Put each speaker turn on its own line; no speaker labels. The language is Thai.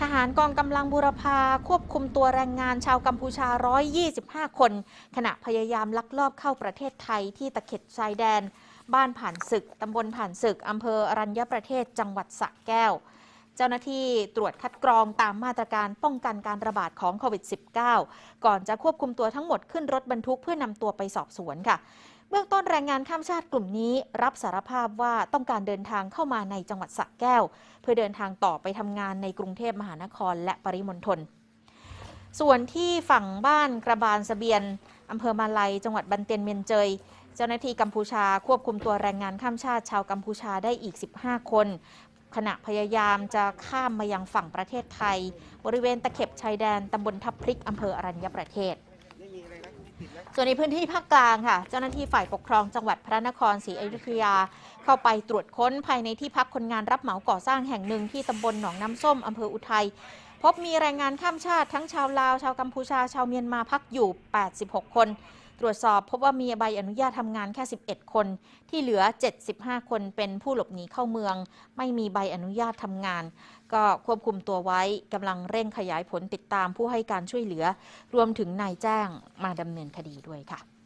ทหารกองกำลังบุรพาควบคุมตัวแรงงานชาวกัมพูชา 125 คน ขณะพยายามลักลอบเข้าประเทศไทยที่ตะเข็บชายแดน บ้านผ่านศึก ตำบลผ่านศึก อำเภออรัญญประเทศจังหวัดสระแก้ว เจ้าหน้าที่ตรวจคัดกรองตามมาตรการป้องกันการระบาดของโควิด -19 ก่อนจะควบคุมตัวทั้งหมดขึ้นรถบรรทุกเพื่อนำตัวไปสอบสวนค่ะ เบื้องต้นแรงงานข้ามชาติกลุ่มนี้ รับสารภาพว่าต้องการเดินทางเข้ามาในจังหวัดสระแก้ว เพื่อเดินทางต่อไปทำงานในกรุงเทพมหานครและปริมณฑลส่วนที่ฝั่งบ้านกระบาลสเสบียนอำเภอมาลัย จังหวัดบันเตียนเมียนเจย เจ้าหน้าที่กัมพูชาควบคุมตัวแรงงานข้ามชาติชาวกัมพูชาได้อีก 15 คน ขณะพยายามจะข้ามมายังฝั่งประเทศไทย บริเวณตะเข็บชายแดนตำบลทับพริกอำเภออรัญญประเทศ ส่วนในพื้นที่ภาคกลางค่ะ เจ้าหน้าที่ฝ่ายปกครองจังหวัดพระนครศรีอยุธยา เข้าไปตรวจค้นภายในที่พักคนงานรับเหมาก่อสร้างแห่งหนึ่งที่ตำบลหนองน้ำส้มอำเภออุทัยพบมีแรงงานข้ามชาติทั้งชาวลาว ชาวกัมพูชา ชาวเมียนมาพักอยู่ 86 คน ตรวจสอบพบว่ามีใบอนุญาตทำงานแค่ 11 คน ที่เหลือ 75 คนเป็นผู้หลบหนีเข้าเมือง ไม่มีใบอนุญาตทำงาน ก็ควบคุมตัวไว้กำลังเร่งขยายผลติดตามผู้ให้การช่วยเหลือ รวมถึงนายแจ้งมาดำเนินคดีด้วยค่ะ